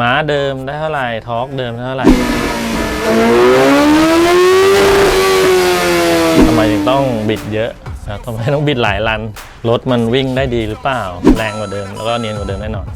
ม้าเดิมได้เท่าไหร่ทอร์กเดิมได้เท่าไหร่ทำไมถึงต้องบิดเยอะนะทำไมต้องบิดหลายลัน รถมันวิ่งได้ดีหรือเปล่า แรงกว่าเดิม แล้วก็เนียนกว่าเดิมแน่นอน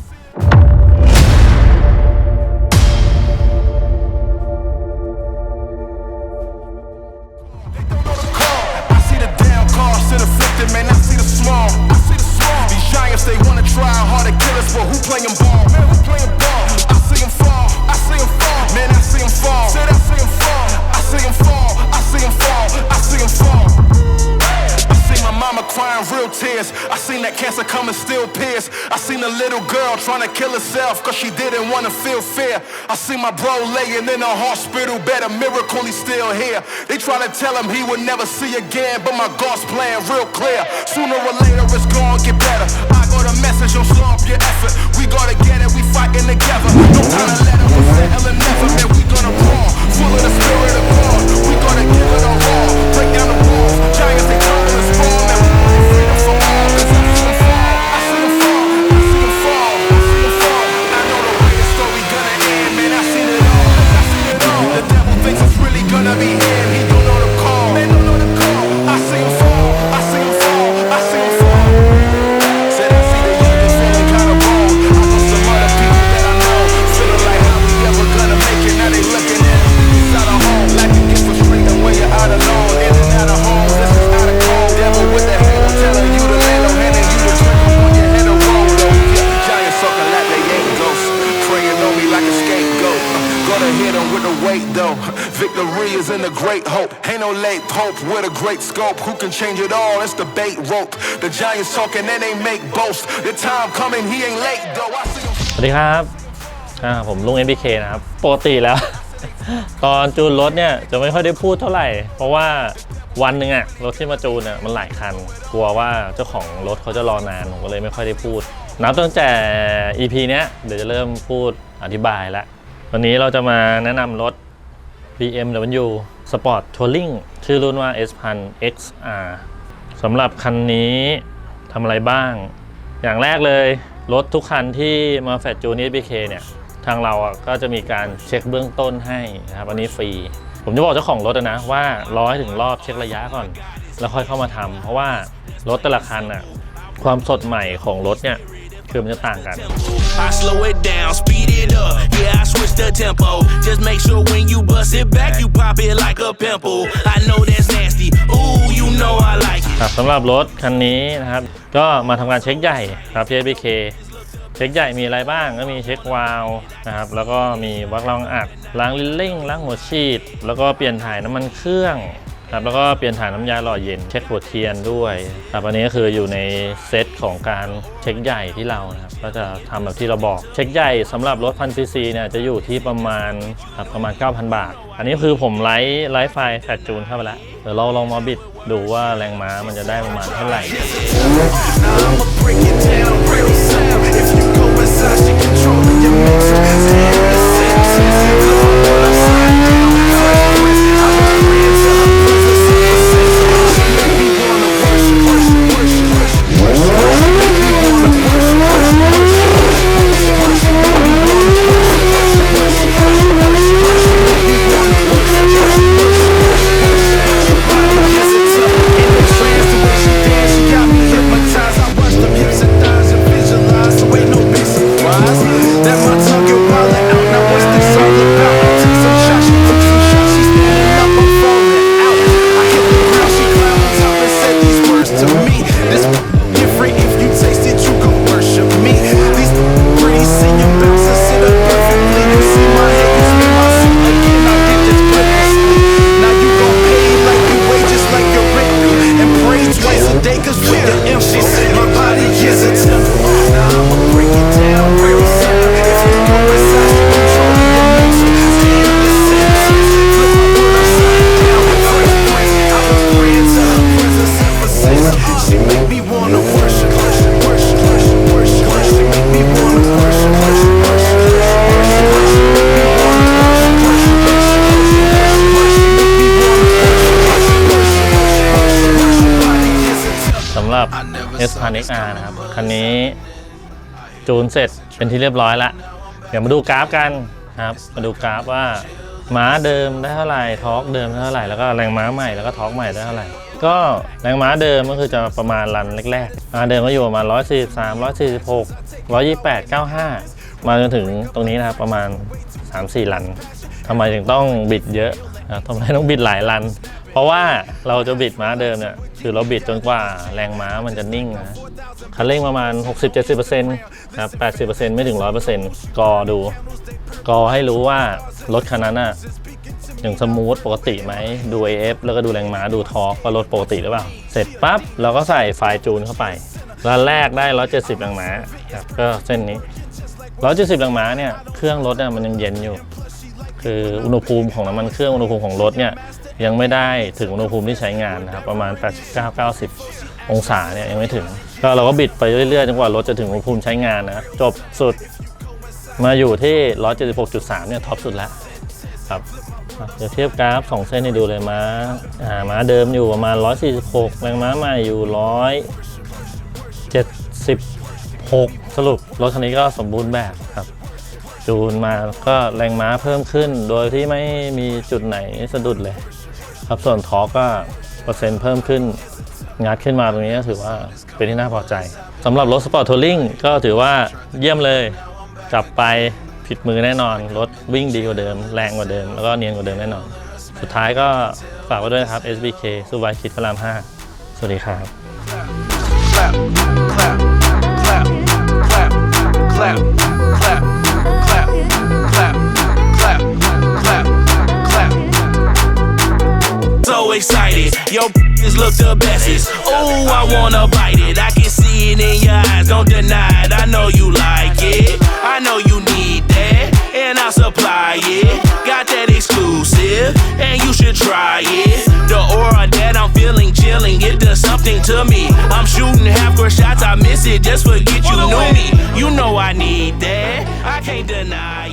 cancer coming still pierce. I seen a little girl trying to kill herself cause she didn't want to feel fear. I seen my bro laying in a hospital bed. A miracle he's still here. They try to tell him he would never see again, but my God's plan real clear. Sooner or later it's gonna get better. I got a message, slow up your effort. Victory is in the great hope. Ain't no late hope with a great scope. Who can change it all? It's the bait rope. The giants talking and they make boast. The time coming, he ain't late though. I see 'em สวัสดีครับอ่าผมลุง MBK นะครับ ปกติแล้ว ตอนจูนรถเนี่ยจะไม่ค่อยได้พูดเท่าไหร่ เพราะว่าวันหนึ่งอะรถที่มาจูนอะมันหลายคัน กลัวว่าเจ้าของรถเขาจะรอนานผมก็เลยไม่ค่อยได้พูด นับตั้งแต่ EP เนี้ยเดี๋ยวจะเริ่มพูดอธิบายล้ววันนี้เราจะมาแนะนำรถ BMW Sport Touring ชื่อรุ่นว่า S1000 XR สำหรับคันนี้ทำอะไรบ้าง อย่างแรกเลย รถทุกคันที่มาแฟดจูน SBK เนี่ย ทางเราก็จะมีการเช็คเบื้องต้นให้นะครับ อันนี้ฟรี ผมจะบอกเจ้าของรถนะว่ารอให้ถึงรอบเช็คระยะก่อน แล้วค่อยเข้ามาทำเพราะว่ารถแต่ละคันอะความสดใหม่ของรถเนี่ย คือมันจะต่างกัน I slow it down, speed it up. Yeah, I switch the tempo. Just make sure when you bust it back, you pop it like a pimple. I know that's nasty. Ooh, you know I like it. ครับสำหรับรถคันนี้นะครับ ก็มาทำการเช็คใหญ่ครับที่ SBK เช็คใหญ่มีอะไรบ้างก็มีเช็ควาล์วนะครับแล้วก็มีวักรองอัดล้างลิ้นลิ่งล้างหัวฉีด แล้วก็เปลี่ยนถ่ายน้ำมันเครื่อง ครับแล้วก็เปลี่ยนถ่ายน้ำยาหล่อเย็น เช็คหัวเทียนด้วยครับอันนี้ก็คืออยู่ในเซตของการเช็คใหญ่ที่เรานะครับก็จะทำแบบที่เราบอกเช็คใหญ่สำหรับรถพันซีซีเนี่ยจะอยู่ที่ประมาณครับประมาณ 9,000 บาท อันนี้คือผมไลฟ์ไลฟ์ไฟล์แฟดจูนเข้าไปแล้วเดี๋ยวเราลองมาบิดดูว่าแรงม้ามันจะได้ประมาณเท่าไหร่ If you go inside, she controlling your mental. Stand in the senses. S1XR นะครับ คันนี้จูนเสร็จเป็นที่เรียบร้อยแล้วเดี๋ยวมาดูกราฟกันครับ มาดูกราฟว่าม้าเดิมได้เท่าไหร่ทอร์กเดิมได้เท่าไหร่แล้วก็แรงม้าใหม่แล้วก็ทอร์กใหม่ได้เท่าไหร่ก็แรงม้าเดิมก็คือจะประมาณรันแรกๆม้าเดิมก็อยู่ประมาณ143 146 128 95 มาจนถึงตรงนี้นะครับประมาณ 3-4 รันทำไมถึงต้องบิดเยอะทำไมต้องบิดหลายรัน เพราะว่าเราจะบิดม้าเดิมเนี่ยคือเราบิดจนกว่าแรงม้ามันจะนิ่งนะคันเร่งประมาณ 60-70%นะครับ80%ไม่ถึง 100%กอดู กอให้รู้ว่ารถคันนั้นอะอย่างสมูทปกติไหมดู AF แล้วก็ดูแรงม้าดูทอร์กว่ารถปกติหรือเปล่า เสร็จปั๊บเราก็ใส่ไฟจูนเข้าไปรันแรกได้ 170แรงม้าครับก็เส้นนี้ 170แรงม้าเนี่ยเครื่องรถเนี่ยมันยังเย็นอยู่ คืออุณหภูมิของน้ำมันเครื่องอุณหภูมิของรถเนี่ย ยังไม่ได้ถึงอุณหภูมิที่ใช้งานนะครับประมาณ 89-90 องศาเนี่ยยังไม่ถึง ก็เราก็บิดไปเรื่อยๆจนกว่ารถจะถึงอุณหภูมิใช้งานนะจบสุดมาอยู่ที่ 176.3 เนี่ยท็อปสุดแล้วครับเดี๋ยวเทียบกราฟ 2 เส้นให้ดูเลยม้าอ่าม้าเดิมอยู่ประมาณ 146 แรงม้าใหม่อยู่ 176 สรุปรถคันนี้ก็สมบูรณ์แบบครับ จูนมาก็แรงม้าเพิ่มขึ้น โดยที่ไม่มีจุดไหนสะดุดเลย ครับส่วนทอร์กก็เปอร์เซ็นต์เพิ่มขึ้น งัดขึ้นมาตรงนี้ก็ถือว่าเป็นที่น่าพอใจสำหรับรถสปอร์ตทัวริงก็ถือว่าเยี่ยมเลย จับไปผิดมือแน่นอน รถวิ่งดีกว่าเดิม แรงกว่าเดิม แล้วก็เนียนกว่าเดิมแน่นอน สุดท้ายก็ฝากไว้ด้วยนะครับ SBK สุวายคิดพระราม 5 สวัสดีครับ clap, clap, clap, clap, clap, yo is look the bestest. Oh, I wanna bite it. I can see it in your eyes, don't deny it. I know you like it. I know you need that, and I'll supply it. Got that exclusive, and you should try it. The aura that I'm feeling, chilling, it does something to me. I'm shooting half court shots, I miss it, just forget you knew me. You know I need that, I can't deny it.